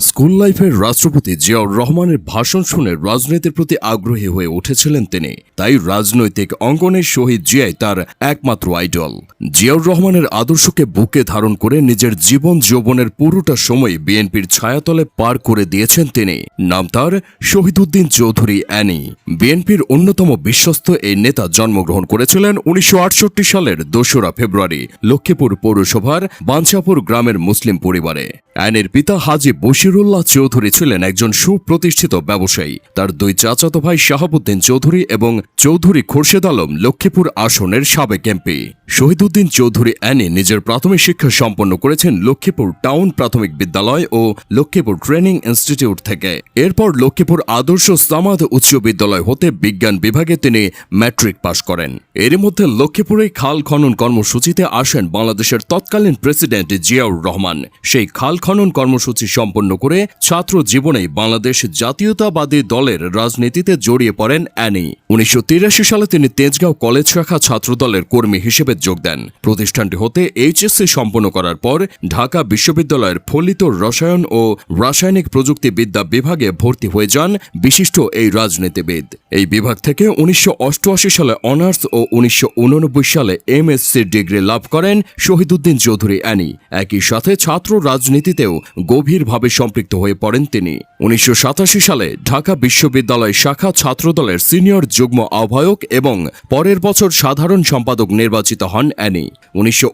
School লাইফের রাষ্ট্রপতি জিয়াউর রহমানের ভাষণ শুনে রাজনীতির প্রতি আগ্রহী হয়ে উঠেছিলেন তিনি। তাই রাজনৈতিক অঙ্গনে শহীদ জিয়াই তার একমাত্র আইডল। জিয়াউর রহমানের আদর্শকে বুকে ধারণ করে নিজের জীবন যৌবনের পুরোটা সময় বিএনপির ছায়াতলে পার করে দিয়েছেন তিনি। নাম তার শহীদুদ্দিন চৌধুরী অ্যানি। বিএনপির অন্যতম বিশ্বস্ত এই নেতা জন্মগ্রহণ করেছিলেন উনিশশো আটষট্টি সালের দোসরা ফেব্রুয়ারি, লক্ষ্মীপুর পৌরসভার বাঞ্ছাপুর গ্রামের মুসলিম পরিবারে। অ্যানির পিতা হাজি বশিরুল্লাহ চৌধুরী ছিলেন একজন সুপ্রতিষ্ঠিত ব্যবসায়ী। তার দুই চাচাতো ভাই শাহাবুদ্দিন চৌধুরী এবং চৌধুরী খোরশেদ আলম লক্ষ্মীপুর আসনের সাবেক এমপি। শহীদুদ্দিন চৌধুরী অ্যানি নিজের প্রাথমিক শিক্ষা সম্পন্ন করেছেন লক্ষ্মীপুর টাউন প্রাথমিক বিদ্যালয় ও লক্ষ্মীপুর ট্রেনিং ইনস্টিটিউট থেকে। এরপর লক্ষ্মীপুর আদর্শ সামাদ উচ্চ বিদ্যালয় হতে বিজ্ঞান বিভাগে তিনি ম্যাট্রিক পাশ করেন। এর মধ্যে লক্ষ্মীপুরে খাল খনন কর্মসূচিতে আসেন বাংলাদেশের তৎকালীন প্রেসিডেন্ট জিয়াউর রহমান। সেই খাল খনন কর্মসূচি সম্পন্ন করে ছাত্র জীবনে বাংলাদেশ জাতীয়তাবাদী দলের রাজনীতিতে জড়িয়ে পড়েন অ্যানি। উনিশশো তিরাশি সালে তিনি তেজগাঁও কলেজ শাখা ছাত্র দলের কর্মী হিসেবে যোগ দেন। প্রতিষ্ঠানটি হতে এইচএসসি সম্পন্ন করার পর ঢাকা বিশ্ববিদ্যালয়ের ফলিত রসায়ন ও রাসায়নিক প্রযুক্তি বিদ্যা বিভাগে ভর্তি হয়ে যান বিশিষ্ট এই রাজনীতিবিদ। এই বিভাগ থেকে উনিশশো অষ্টআশি সালে অনার্স ও উনিশশো উননব্বই সালে এমএসসি ডিগ্রি লাভ করেন শহীদুদ্দিন চৌধুরী অ্যানি। একই সাথে ছাত্র রাজনীতিতেও গভীরভাবে সম্পৃক্ত হয়ে পড়েন তিনি। উনিশশো সাতাশি সালে ঢাকা বিশ্ববিদ্যালয় শাখা ছাত্রদলের সিনিয়র যুগ্ম আহ্বায়ক এবং পরের বছর সাধারণ সম্পাদক নির্বাচিত হন অ্যানি। উনিশশো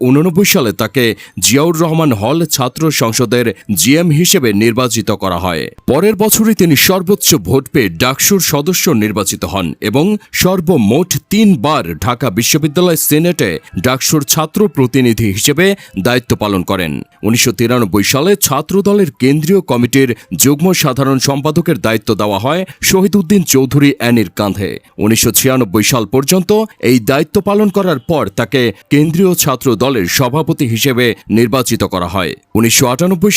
সালে তাকে জিয়াউর রহমান হল ছাত্র সংসদের জিএম হিসেবে নির্বাচিত করা হয়। পরের বছরই তিনি সর্বোচ্চ ভোট পেয়ে ডাকসুর সদস্য নির্বাচিত হন এবং সর্বমোট তিনবার ঢাকা বিশ্ববিদ্যালয় সিনেটে ডাকসুর ছাত্র প্রতিনিধি হিসেবে দায়িত্ব পালন করেন। উনিশশো তিরানব্বই সালে ছাত্রদলের কেন্দ্রীয় কমিটির যুগ্ম সাধারণ সম্পাদকের দায়িত্ব দেওয়া হয় শহীদ উদ্দিন চৌধুরী অ্যানির কাঁধে। উনিশশো সাল পর্যন্ত এই দায়িত্ব পালন করার পর তাকে কেন্দ্রীয় ছাত্র দলের সভাপতি হিসেবে নির্বাচিত করা হয়। উনিশশো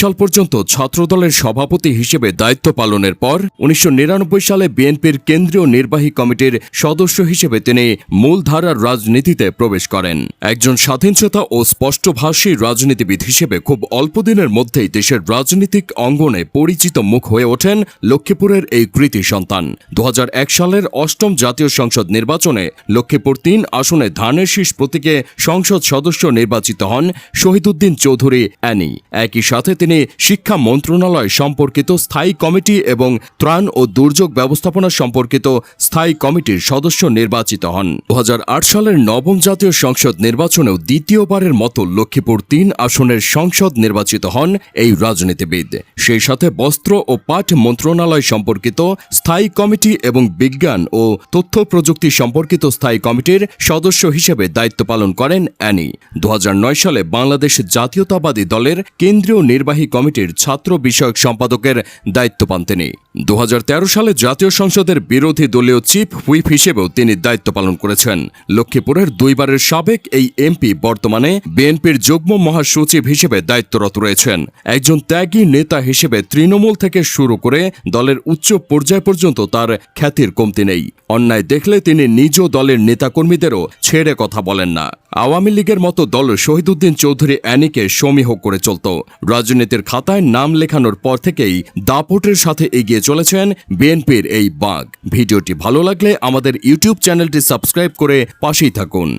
সাল পর্যন্ত ছাত্রদলের সভাপতি হিসেবে দায়িত্ব পালনের পর উনিশশো নিরানব্বই সালে বিএনপির কেন্দ্রীয় নির্বাহী কমিটির সদস্য হিসেবে তিনি মূলধারার রাজনীতিতে প্রবেশ করেন। একজন স্বাধীনচেতা ও স্পষ্টভাষী রাজনীতিবিদ হিসেবে খুব অল্প দিনের মধ্যেই দেশের রাজনৈতিক অঙ্গনে পরিচিত মুখ হয়ে ওঠেন লক্ষ্মীপুরের এই কৃতি সন্তান। দু হাজার এক সালের অষ্টম জাতীয় সংসদ নির্বাচনে লক্ষ্মীপুর তিন আসনে ধানের শীষ প্রতীকে সংসদ সদস্য নির্বাচিত হন শহীদুদ্দিন চৌধুরী অ্যানি। একই সাথে তিনি শিক্ষা মন্ত্রণালয় সম্পর্কিত স্থায়ী কমিটি এবং ত্রাণ ও দুর্যোগ ব্যবস্থাপনা সম্পর্কিত স্থায়ী কমিটির সদস্য নির্বাচিত হন। দু হাজার আট সালের নবম জাতীয় সংসদ নির্বাচনেও দ্বিতীয়বারের মতো লক্ষ্মীপুর তিন আসনের সংসদ নির্বাচিত হন এই রাজনীতিবিদ। সেই সাথে বস্ত্র ও পাট মন্ত্রণালয় সম্পর্কিত স্থায়ী কমিটি এবং বিজ্ঞান ও তথ্য প্রযুক্তি সম্পর্কিত স্থায়ী কমিটির সদস্য হিসেবে দায়িত্ব পালন করেন অ্যানি। দু হাজার নয় সালে বাংলাদেশ জাতীয়তাবাদী দলের কেন্দ্রীয় নির্বাহী কমিটির ছাত্র বিষয়ক সম্পাদকের দায়িত্ব পান তিনি। দু হাজার তেরো সালে জাতীয় সংসদের বিরোধী দলীয় চিফ হুইপ হিসেবেও তিনি দায়িত্ব পালন করেছেন। লক্ষ্মীপুরের দুইবারের সাবেক এই এমপি বর্তমানে বিএনপির যুগ্ম মহাসচিব হিসেবে দায়িত্বরত রয়েছেন। একজন ত্যাগী নেতা হিসেবে তৃণমূল থেকে শুরু করে দলের উচ্চ পর্যায় পর্যন্ত তার খ্যাতির কমতি নেই। অন্যায় দেখলে তিনি নিজ দলের নেতাকর্মীদেরও ছেড়ে কথা বলেন না। আওয়ামী লীগের মতো দল শহীদুদ্দিন চৌধুরী অ্যানিকে সমীহ করে চলত। রাজনীতির খাতায় নাম লেখানোর পর থেকেই দাপটের সাথে এগিয়ে চলেছেন বিএনপির এই বাঘ। ভিডিওটি ভালো লাগলে আমাদের ইউটিউব চ্যানেলটি সাবস্ক্রাইব করে পাশেই থাকুন।